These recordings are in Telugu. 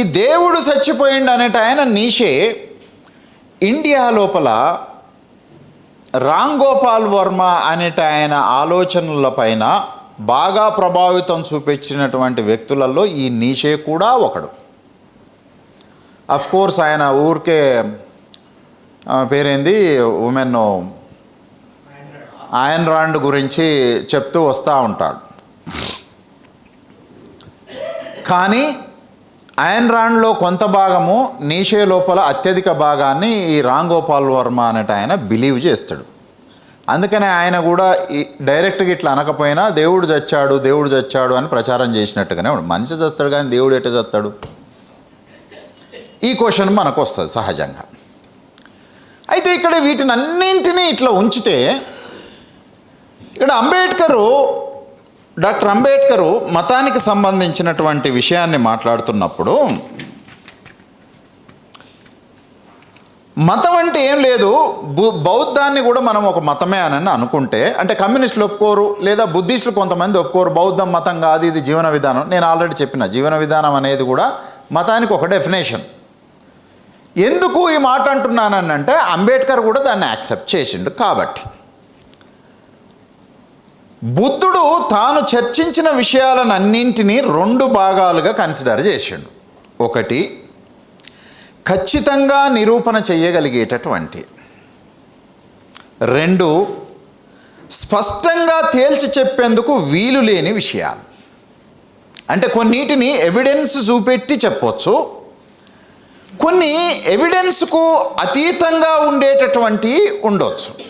ఈ దేవుడు చచ్చిపోయిండు అనేట ఆయన నీషే ఇండియా లోపల రామ్ గోపాల్ వర్మ అనేట ఆయన ఆలోచనల పైన బాగా ప్రభావితం చూపించినటువంటి వ్యక్తులలో ఈ నీషే కూడా ఒకడు. అఫ్ కోర్స్ ఆయన ఊరికే పేరేంది? ఉమెన్ ఆయన్ రాండ్ గురించి చెప్తూ వస్తూ ఉంటాడు. కానీ అయన్ రాండ్లో కొంత భాగము నీషే లోపల అత్యధిక భాగాన్ని ఈ రామ్ గోపాల్ వర్మ అనేట ఆయన బిలీవ్ చేస్తాడు. అందుకనే ఆయన కూడా ఈ డైరెక్ట్గా ఇట్లా అనకపోయినా దేవుడు చచ్చాడు దేవుడు చచ్చాడు అని ప్రచారం చేసినట్టుగానే మనిషి చస్తాడు కానీ దేవుడు ఎట్ట చస్తాడు? ఈ క్వశ్చన్ మనకు వస్తుంది సహజంగా. అయితే ఇక్కడ వీటిని అన్నింటినీ ఇట్లా ఉంచితే ఇక్కడ అంబేద్కరు డాక్టర్ అంబేద్కరు మతానికి సంబంధించినటువంటి విషయాన్ని మాట్లాడుతున్నప్పుడు మతం అంటే ఏం లేదు బు- బౌద్ధాన్ని కూడా మనం ఒక మతమే అని అనుకుంటే అంటే కమ్యూనిస్టులు ఒప్పుకోరు లేదా బుద్ధిస్టులు కొంతమంది ఒప్పుకోరు బౌద్ధం మతం కాదు ఇది జీవన విధానం. నేను ఆల్రెడీ చెప్పిన జీవన విధానం అనేది కూడా మతానికి ఒక డెఫినేషన్. ఎందుకు ఈ మాట అంటున్నానంటే అంబేద్కర్ కూడా దాన్ని యాక్సెప్ట్ చేసిండు కాబట్టి. బుద్ధుడు తాను చర్చించిన విషయాలన్నింటినీ రెండు భాగాలుగా కన్సిడర్ చేసిండు. ఒకటి ఖచ్చితంగా నిరూపణ చేయగలిగేటటువంటి. రెండు స్పష్టంగా తేల్చి చెప్పేందుకు వీలు లేని విషయాలు. అంటే కొన్నిటిని ఎవిడెన్స్ చూపెట్టి చెప్పొచ్చు. కొన్ని ఎవిడెన్స్కు అతీతంగా ఉండేటటువంటి ఉండొచ్చు.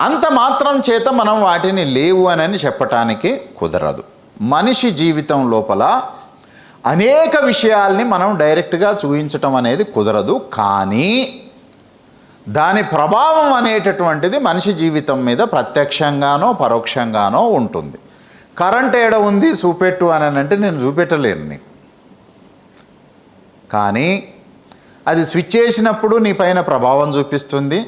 అంత మాత్రం చేత మనం వాటిని లేవు అని చెప్పటానికి కుదరదు. మనిషి జీవితం లోపల అనేక విషయాల్ని మనం డైరెక్ట్గా చూపించటం అనేది కుదరదు. కానీ దాని ప్రభావం అనేటటువంటిది మనిషి జీవితం మీద ప్రత్యక్షంగానో పరోక్షంగానో ఉంటుంది. కరెంట్ ఏడ ఉంది? చూపెట్టు అని అంటే నేను చూపెట్టలేను నీకు. కానీ అది స్విచ్ చేసినప్పుడు నీ పైన ప్రభావం చూపిస్తుంది.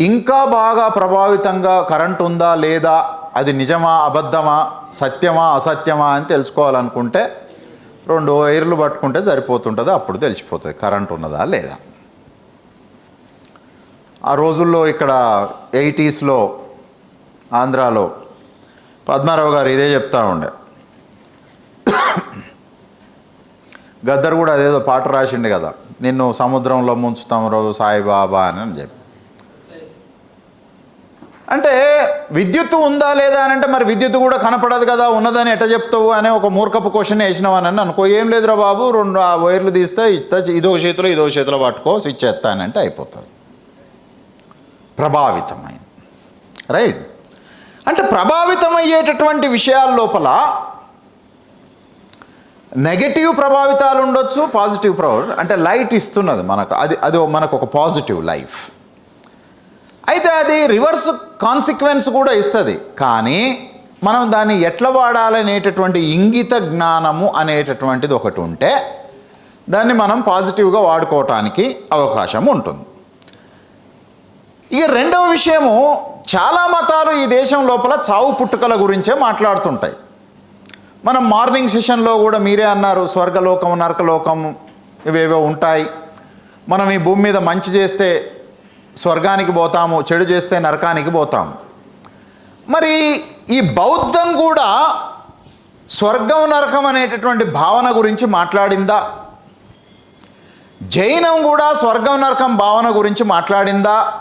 ఇంకా బాగా ప్రభావితంగా కరెంట్ ఉందా లేదా అది నిజమా అబద్ధమా సత్యమా అసత్యమా అని తెలుసుకోవాలనుకుంటే రెండు వైర్లు పట్టుకుంటే సరిపోతుంటుంది అప్పుడు తెలిసిపోతుంది కరెంట్ ఉన్నదా లేదా. ఆ రోజుల్లో ఇక్కడ ఎయిటీస్లో ఆంధ్రాలో పద్మారావు గారు ఇదే చెప్తా ఉండే. గద్దర్ కూడా అదేదో పాట రాసిండు కదా నిన్ను సముద్రంలో ముంచుతాం రోజు సాయిబాబా అని అని చెప్పి. అంటే విద్యుత్తు ఉందా లేదా అని అంటే మరి విద్యుత్ కూడా కనపడదు కదా ఉన్నదని ఎట్ట చెప్తావు అనే ఒక మూర్ఖపు క్వశ్చన్ వేసినావని అని అనుకో ఏం లేదురా బాబు రెండు ఆ వైర్లు తీస్తే ఇస్తా ఇదో చేతిలో ఇదో చేతిలో పట్టుకో స్విచ్ ఎత్తానంటే అయిపోతుంది. ప్రభావితమైన. రైట్ అంటే ప్రభావితమయ్యేటటువంటి విషయాల లోపల నెగటివ్ ప్రభావితాలు ఉండొచ్చు పాజిటివ్ ప్రభావం. అంటే లైట్ ఇస్తున్నది మనకు. అది అది మనకు ఒక పాజిటివ్ లైఫ్ అయితే అది రివర్స్ కాన్సిక్వెన్స్ కూడా ఇస్తుంది. కానీ మనం దాన్ని ఎట్లా వాడాలనేటటువంటి ఇంగిత జ్ఞానము అనేటటువంటిది ఒకటి ఉంటే దాన్ని మనం పాజిటివ్గా వాడుకోవటానికి అవకాశం ఉంటుంది. ఇక రెండవ విషయము చాలా మతాలు ఈ దేశం లోపల చావు పుట్టుకల గురించే మాట్లాడుతుంటాయి. మనం మార్నింగ్ సెషన్లో కూడా మీరే అన్నారు స్వర్గలోకం నరకలోకం ఇవేవో ఉంటాయి. మనం ఈ భూమి మీద మంచి చేస్తే స్వర్గానికి పోతాము చెడు చేస్తే నరకానికి పోతాము. మరి ఈ బౌద్ధం కూడా స్వర్గం నరకం అనేటటువంటి భావన గురించి మాట్లాడిందా? జైనం కూడా స్వర్గం నరకం భావన గురించి మాట్లాడిందా?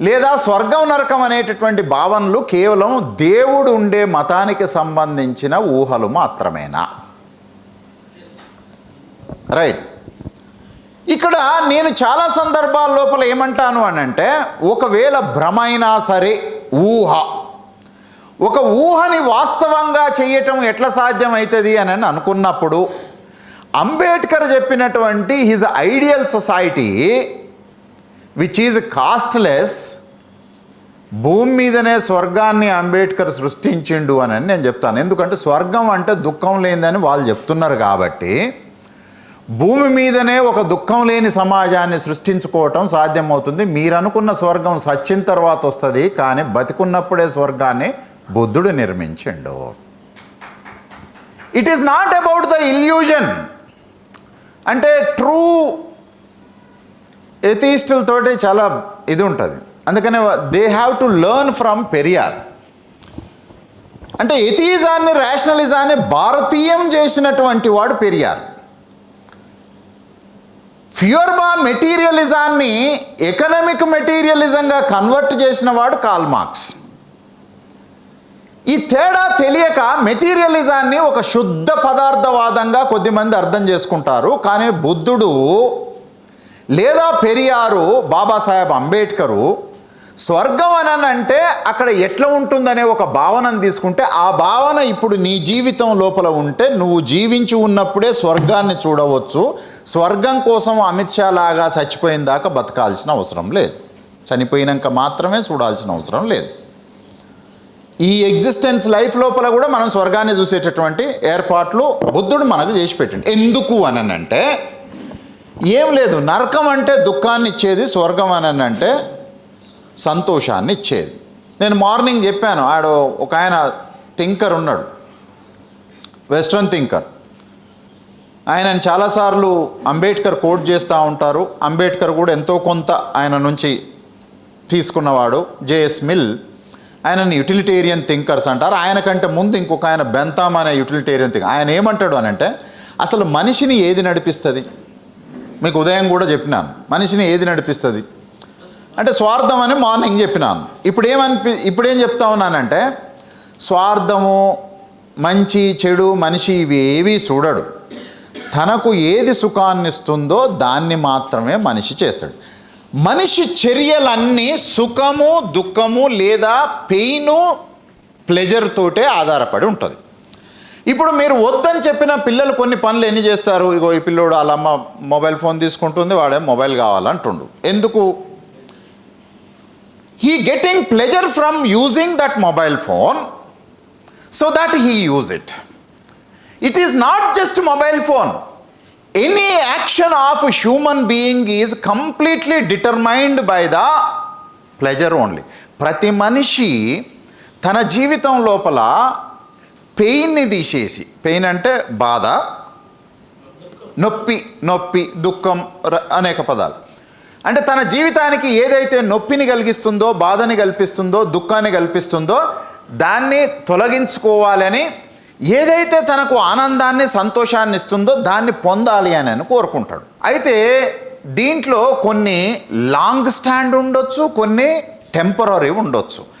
లేదా స్వర్గం నరకం అనేటటువంటి భావనలు కేవలం దేవుడు ఉండే మతానికి సంబంధించిన ఊహలు మాత్రమేనా? రైట్. ఇక్కడ నేను చాలా సందర్భాల లోపల ఏమంటాను అని అంటే ఒకవేళ భ్రమ అయినా సరే ఊహ. ఒక ఊహని వాస్తవంగా చేయటం ఎట్లా సాధ్యమవుతుంది అని అనుకున్నప్పుడు అంబేద్కర్ చెప్పినటువంటి his ideal society which is casteless భూమి మీదనే స్వర్గాన్ని అంబేద్కర్ సృష్టించిండు అని నేను చెప్తాను. ఎందుకంటే స్వర్గం అంటే దుఃఖం లేదని వాళ్ళు చెప్తున్నారు కాబట్టి భూమి మీదనే ఒక దుఃఖం లేని సమాజాన్ని సృష్టించుకోవటం సాధ్యమవుతుంది. మీరు అనుకున్న స్వర్గం సచ్చిన తర్వాత వస్తుంది కానీ బతికున్నప్పుడే స్వర్గాన్ని బుద్ధుడు నిర్మించండు. It is not about the illusion అంటే ట్రూ ఎథీస్టులతోటి చాలా ఇది ఉంటుంది. అందుకనే they have to learn from Periyar అంటే ఎథీజాన్ని రేషనలిజాన్ని భారతీయం చేసినటువంటి వాడు పెరియార్ ఫ్యూర్మా మెటీరియలిజాన్ని ఎకనామిక్ మెటీరియలిజంగా కన్వర్ట్ చేసిన వాడు కాల్ మార్క్స్ ఈ తేడా తెలియక మెటీరియలిజాన్ని ఒక శుద్ధ పదార్థవాదంగా కొద్దిమంది అర్థం చేసుకుంటారు. కానీ బుద్ధుడు లేదా పెరియారు బాబాసాహెబ్ అంబేద్కరు స్వర్గం అని అంటే అక్కడ ఎట్లా ఉంటుందనే ఒక భావనను తీసుకుంటే ఆ భావన ఇప్పుడు నీ జీవితం లోపల ఉంటే నువ్వు జీవించి ఉన్నప్పుడే స్వర్గాన్ని చూడవచ్చు. స్వర్గం కోసం అమిత్ షా లాగా చచ్చిపోయిన దాకా బతకాల్సిన అవసరం లేదు. చనిపోయినాక మాత్రమే చూడాల్సిన అవసరం లేదు. ఈ ఎగ్జిస్టెన్స్ లైఫ్ లోపల కూడా మనం స్వర్గాన్ని చూసేటటువంటి ఏర్పాట్లు బుద్ధుడు మనకు చేసి పెట్టండి. ఎందుకు అని అంటే ఏం లేదు నరకం అంటే దుఃఖాన్ని ఇచ్చేది స్వర్గం అని అంటే సంతోషాన్ని ఇచ్చేది. నేను మార్నింగ్ చెప్పాను ఆడు ఒక ఆయన థింకర్ ఉన్నాడు. Western thinker. ఆయనను చాలాసార్లు అంబేద్కర్ కోట్ చేస్తూ ఉంటారు. అంబేద్కర్ కూడా ఎంతో కొంత ఆయన నుంచి తీసుకున్నవాడు జేఎస్ మిల్. ఆయనని యూటిలిటేరియన్ థింకర్స్ అంటారు. ఆయన కంటే ముందు ఇంకొక ఆయన బెంతామ్ అనే యూటిలిటేరియన్ థింకర్ ఆయన ఏమంటాడు అని అంటే అసలు మనిషిని ఏది నడిపిస్తుంది? మీకు ఉదయం కూడా చెప్పినాను. మనిషిని ఏది నడిపిస్తుంది? అంటే స్వార్థం అని మార్నింగ్ చెప్పినాను. ఇప్పుడు ఏమనిపి ఇప్పుడు ఏం చెప్తా ఉన్నానంటే స్వార్థము మంచి చెడు మనిషి ఇవి ఏవి చూడడు. తనకు ఏది సుఖాన్ని ఇస్తుందో దాన్ని మాత్రమే మనిషి చేస్తాడు. మనిషి చర్యలన్నీ సుఖము దుఃఖము లేదా పెయిను ప్లెజర్ తోటే ఆధారపడి ఉంటుంది. ఇప్పుడు మీరు వద్దని చెప్పిన పిల్లలు కొన్ని పనులు ఎన్ని చేస్తారు? ఇగో ఈ పిల్లోడు వాళ్ళ అమ్మ మొబైల్ ఫోన్ తీసుకుంటుంది వాడే మొబైల్ కావాలంటుండు. ఎందుకు? He getting pleasure from using that mobile phone so that he use it it is not just mobile phone any action of human being is completely determined by the pleasure only ప్రతి మనిషి తన జీవితం లోపల పెయిన్ని తీసేసి పెయిన్ అంటే బాధ నొప్పి నొప్పి దుఃఖం ర- అనేక పదాలు. అంటే తన జీవితానికి ఏదైతే నొప్పిని కలిగిస్తుందో బాధని కల్పిస్తుందో దుఃఖాన్ని కల్పిస్తుందో దాన్ని తొలగించుకోవాలని ఏదైతే తనకు ఆనందాన్ని సంతోషాన్ని ఇస్తుందో దాన్ని పొందాలి అని అని కోరుకుంటాడు. అయితే దీంట్లో కొన్ని లాంగ్ స్టాండ్ ఉండొచ్చు కొన్ని టెంపరీ ఉండొచ్చు.